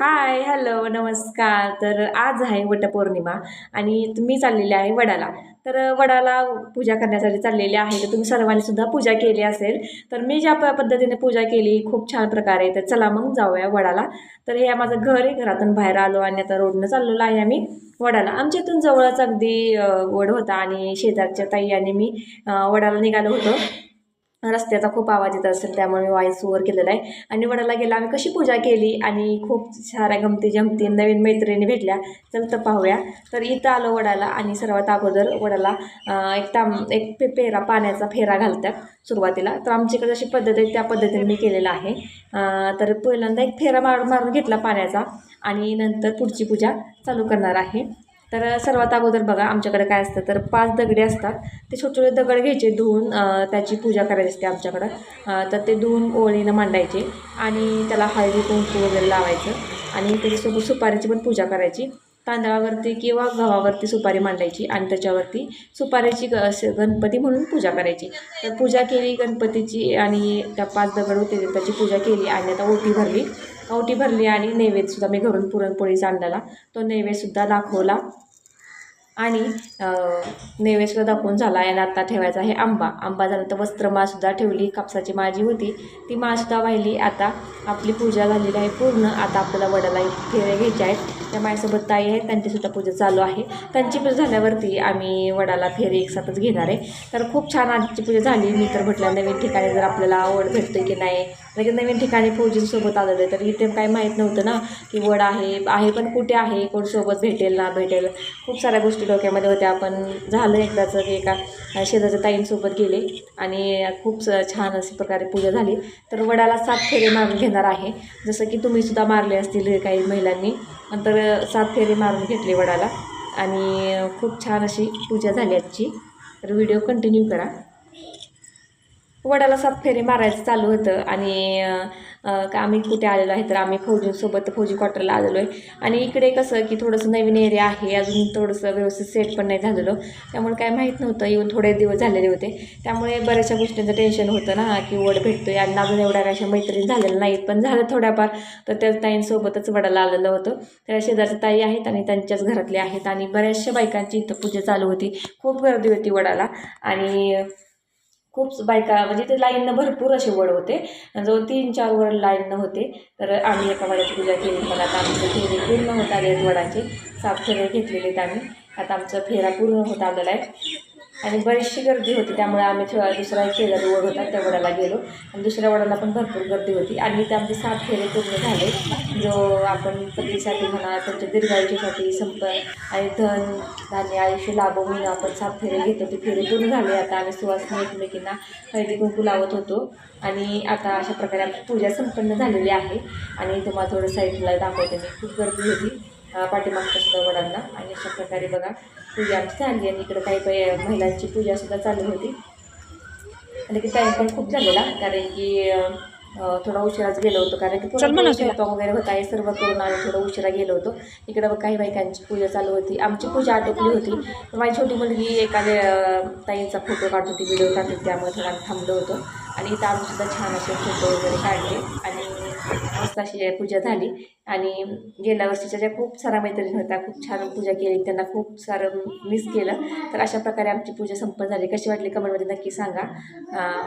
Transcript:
Hi hello नमस्कार. तर आज आहे वटपौर्णिमा आणि मी चाललेले आहे वडाला. तर वडाला पूजा करण्यासाठी चाललेले आहे. तर तुम्ही सर्वांनी सुद्धा पूजा केली असेल तर मी ज्या पद्धतीने पूजा केली खूप छान प्रकारे. तर चला मग जाऊया वडाला. तर हे माझं घर आहे. घरातून बाहेर आलो आणि आता रोडनं चाललेलो आहे आम्ही वडाला. आमच्या इथून जवळच अगदी वड होता आणि शेजारच्या ताई आणि मी वडाला निघालो होतो. रस्त्याचा खूप आवाज येत असेल त्यामुळे मी वॉईस ओव्हर केलेला आहे. आणि वडाला गेला आम्ही कशी पूजा केली आणि खूप साऱ्या गमती जमती नवीन मैत्रिणी भेटल्या चल तर पाहूया. तर इथं आलो वडाला आणि सर्वात अगोदर वडाला एक ताम एक पे पेरा पाण्याचा फेरा घालतात सुरुवातीला. तर आमच्याकडे जशी पद्धत आहे त्या पद्धतीने मी केलेलं आहे. तर पहिल्यांदा एक फेरा मार मारून घेतला पाण्याचा आणि नंतर पुढची पूजा चालू करणार आहे. तर सर्वात अगोदर बघा आमच्याकडे काय असतं तर पाच दगडे असतात. ते छोटे छोटे दगड घ्यायचे धुवून त्याची पूजा करायची असते आमच्याकडं. तर ते धुवून ओळीनं मांडायचे आणि त्याला हळदी कुंकू वगैरे लावायचं आणि त्याच्यासोबत सुपारीची पण पूजा करायची. तांदळावरती किंवा गव्हावरती सुपारी मांडायची आणि त्याच्यावरती सुपारीची ग गणपती म्हणून पूजा करायची. तर पूजा केली गणपतीची आणि त्या पाच दगड होते त्याची पूजा केली आणि आता ओटी भरली. ओटी भरली आणि नैवेद्यसुद्धा मी घरून पुरणपोळीचा आणलेला तो नैवेद्यसुद्धा दाखवला. आणि नैवेद्यसुद्धा दाखवून झाला आणि आता ठेवायचा आहे आंबा. आंबा झाल्यानंतर वस्त्रमाळसुद्धा ठेवली कापसाची माझी होती. ती माळसुद्धा वाहिली. आता आपली पूजा झालेली आहे पूर्ण. आता आपल्याला वडाला फेरे घ्यायचे आहेत. त्या माझ्यासोबत ताई आहेत. त्यांचीसुद्धा पूजा चालू आहे. त्यांची पूजा झाल्यावरती आम्ही वडाला फेरे एकसाथच घेणार आहे. तर खूप छान आजची पूजा झाली. मी तर म्हटलं नवीन ठिकाणी जर आपल्याला आवड भेटते की नाही म्हणजे नवीन ठिकाणी फौजींसोबत आलेलं तर इथे काही माहीत नव्हतं ना की वड आहे आहे पण कुठे आहे कोण सोबत भेटेल ना भेटेल. खूप साऱ्या गोष्टी डोक्यामध्ये होत्या. आपण झालं एकदाचं की एका शेजारच्या ताईंसोबत गेले आणि खूप स- छान अशी प्रकारे पूजा झाली. तर वडाला सात फेरे मारून घेणार आहे. जसं की तुम्हीसुद्धा मारले असतील काही महिलांनी नंतर सात फेरे मारून घेतले वडाला. आणि खूप छान अशी पूजा झाली आजची. तर व्हिडिओ कंटिन्यू करा. वडाला सात फेरे मारायचं चालू होतं आणि का आम्ही कुठे आलेलो आहे तर आम्ही फौजींसोबत फौजी क्वार्टरला आलेलो आहे. आणि इकडे कसं की थोडंसं नवीन एरिया आहे अजून थोडंसं व्यवस्थित सेट पण नाही झालेलो. त्यामुळे काय माहीत नव्हतं येऊन थोडे दिवस झालेले होते. त्यामुळे बऱ्याचशा गोष्टींचं टेन्शन होतं ना की वड भेटतोय आणि अजून एवढ्या अशा मैत्रिणी झालेल्या नाहीत. पण झालं थोड्याफार तर त्या ताईंसोबतच वडाला आलेलं होतं. त्या शेजारच्या ताई आहेत आणि त्यांच्याच घरातले आहेत. आणि बऱ्याचशा बायकांची इथं पूजा चालू होती. खूप गर्दी होती वडाला. आणि खूप बायका म्हणजे ते लाईननं भरपूर असे वड होते. जवळ तीन चार वड लाईननं होते. तर आम्ही एका वडाची पूजा केली. पण आता आमचे फेरे पूर्ण होत आले आहेत वडाचे. सात फेरे घेतलेले आहेत आम्ही. आता आमचा फेरा पूर्ण होत आलेला आहे. आणि बरीचशी गर्दी होती त्यामुळे आम्ही थोडा दुसरा शेजारी वड होता त्या वडाला गेलो. आणि दुसऱ्या वडाला पण भरपूर गर्दी होती. आणि ते आमचे सात फेरे पूर्ण झाले. जो आपण पतीसाठी म्हणा त्यांच्या दीर्घायुष्यासाठी संप आणि धन धान्य आयुष्य लाभो म्हणून आपण सात फेरे घेतो. ते फेरे पूर्ण झाले. आता आम्ही सुवासनी एकमेकींना हळदी कुंकू लावत होतो. आणि आता अशा प्रकारे आमची पूजा संपन्न झालेली आहे. आणि तुम्हाला थोडं साईडला दाखवते. मी खूप गर्दी होती. पाठीमागच्या सुद्धा वडांना. आणि अशा प्रकारे बघा पूजा आमची झाली आणि इकडं काही काही महिलांची पूजासुद्धा चालू होती. आणि की टाईम पण खूप झालेला कारण की थोडा उशिराच गेलो होतो कारण की स्वयंपाक वगैरे होता हे सर्व करून आम्ही थोडं उशिरा गेलो होतो. इकडं बघ काही बायकांची पूजा चालू होती. आमची पूजा आटोपली होती. माझी छोटी मुलगी एखाद्या ताईंचा फोटो काढत होती व्हिडिओ काढत होती त्यामुळे थोडा थांबलो होतो. आणि इथं आम्ही सुद्धा छान असे फोटो वगैरे काढले. आणि मस्त अशी पूजा झाली. आणि गेल्या वर्षीच्या ज्या खूप साऱ्या मैत्रिणी होत्या खूप छान पूजा केली त्यांना खूप सारं मिस केलं. तर अशा प्रकारे आमची पूजा संपन्न झाली. कशी वाटली कमेंटमध्ये नक्की सांगा.